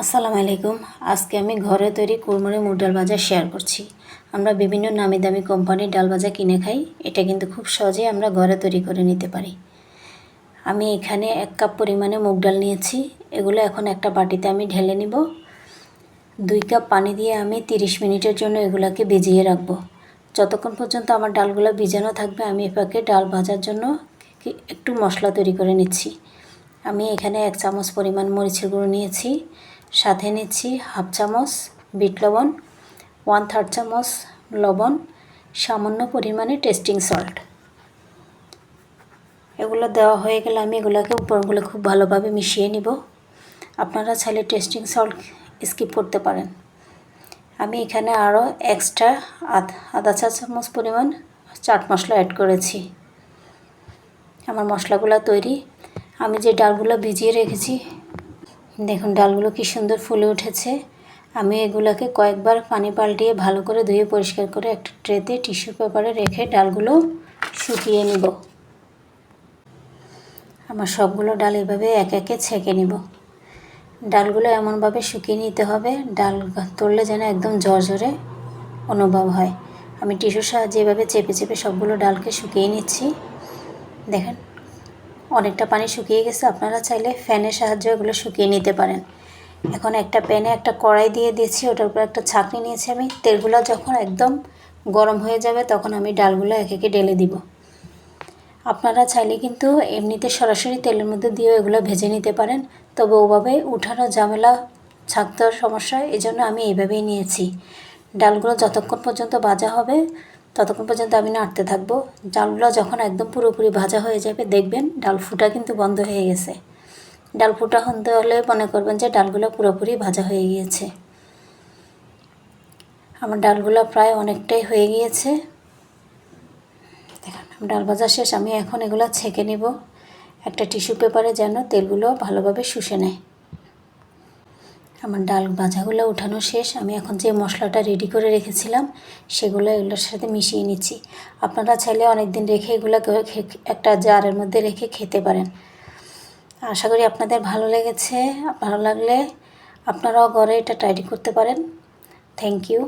আসসালামু আলাইকুম। আজকে আমি ঘরে তৈরি কুরমুরে মুগ ডাল ভাজা শেয়ার করছি। আমরা বিভিন্ন নামি দামি কোম্পানির ডাল ভাজা কিনে খাই। এটা কিন্তু খুব সহজেই আমরা ঘরে তৈরি করে নিতে পারি। আমি এখানে এক কাপ পরিমাণে মুগ ডাল নিয়েছি। এগুলো এখন একটা বাটিতে আমি ঢেলে নিব। দুই কাপ পানি দিয়ে আমি তিরিশ মিনিটের জন্য এগুলোকে ভিজিয়ে রাখব। যতক্ষণ পর্যন্ত আমার ডালগুলো ভিজানো থাকবে, আমি এপাকে ডাল ভাজার জন্য একটু মশলা তৈরি করে নিচ্ছি। আমি এখানে এক চামচ পরিমাণ মরিচের গুঁড়ো নিয়েছি। সাথে নিচ্ছি হাফ চামচ বিট লবণ ওয়ান থার্ড চামচ লবণ, সামান্য পরিমাণে টেস্টিং সল্ট এগুলো দেওয়া হয়ে গেলে আমি এগুলোকে উপরগুলো খুব ভালোভাবে মিশিয়ে নিব। আপনারা চাইলে টেস্টিং সল্ট স্কিপ করতে পারেন। আমি এখানে আরও এক্সট্রা আধ চা চামচ পরিমাণ চাট মশলা অ্যাড করেছি। আমার মশলাগুলো তৈরি। আমি যে ডালগুলো ভিজিয়ে রেখেছি দেখুন, ডালগুলো কি সুন্দর ফুলে উঠেছে। আমি এগুলোকে কয়েকবার পানি পাল্টিয়ে ভালো করে ধুয়ে পরিষ্কার করে একটা ট্রেতে টিস্যু পেপারে রেখে ডালগুলো শুকিয়ে নিব। আমার সবগুলো ডাল এভাবে এক একে ছেঁকে নিব। ডালগুলো এমনভাবে শুকিয়ে নিতে হবে, ডাল তুললে যেন একদম ঝরঝরে অনুভব হয়। আমি টিস্যুর সাহায্যে এভাবে চেপে চেপে সবগুলো ডালকে শুকিয়ে নিচ্ছি। দেখেন অনেকটা পানি শুকিয়ে গেছে, আপনারা চাইলে ফ্যানের সাহায্যে এগুলো শুকিয়ে নিতে পারেন। এখন একটা প্যানে একটা কড়াই দিয়ে দিয়েছি, ওটার উপর একটা ছাঁকনি নিয়েছি আমি। তেলগুলো যখন একদম গরম হয়ে যাবে, তখন আমি ডালগুলো এক একে ঢেলে দিব। আপনারা চাইলে কিন্তু এমনিতে সরাসরি তেলের মধ্যে দিয়েও এগুলো ভেজে নিতে পারেন। তবে ওভাবে উঠানো ঝামেলা, ছাকতে সমস্যা এই জন্য আমি এইভাবেই নিয়েছি। ডালগুলো যতক্ষণ পর্যন্ত ভাজা হবে ততক্ষণ পর্যন্ত আমি নাড়তে থাকব। ডালগুলো যখন একদম পুরোপুরি ভাজা হয়ে যাবে, দেখবেন ডাল ফুটা কিন্তু বন্ধ হয়ে গেছে। ডাল ফুটা হতে হলে মনে করবেন যে ডালগুলো পুরোপুরি ভাজা হয়ে গিয়েছে। আমার ডালগুলো প্রায় অনেকটাই হয়ে গিয়েছে। দেখুন ডাল ভাজা শেষ। আমি এখন এগুলো ছেঁকে নিব। একটা টিস্যু পেপারে যেন তেলগুলো ভালোভাবে শুষে নেয়। আমার ডাল ভাজাগুলো উঠানো শেষ, আমি এখন যে মশলাটা রেডি করে রেখেছিলাম, সেগুলো এগুলোর সাথে মিশিয়ে নিচ্ছি। আপনারা চাইলে অনেক দিন রেখে এগুলো একটা জারের মধ্যে রেখে খেতে পারেন। আশা করি আপনাদের ভালো লেগেছে, ভালো লাগলে আপনারাও ঘরে এটা ট্রাই করতে পারেন। Thank you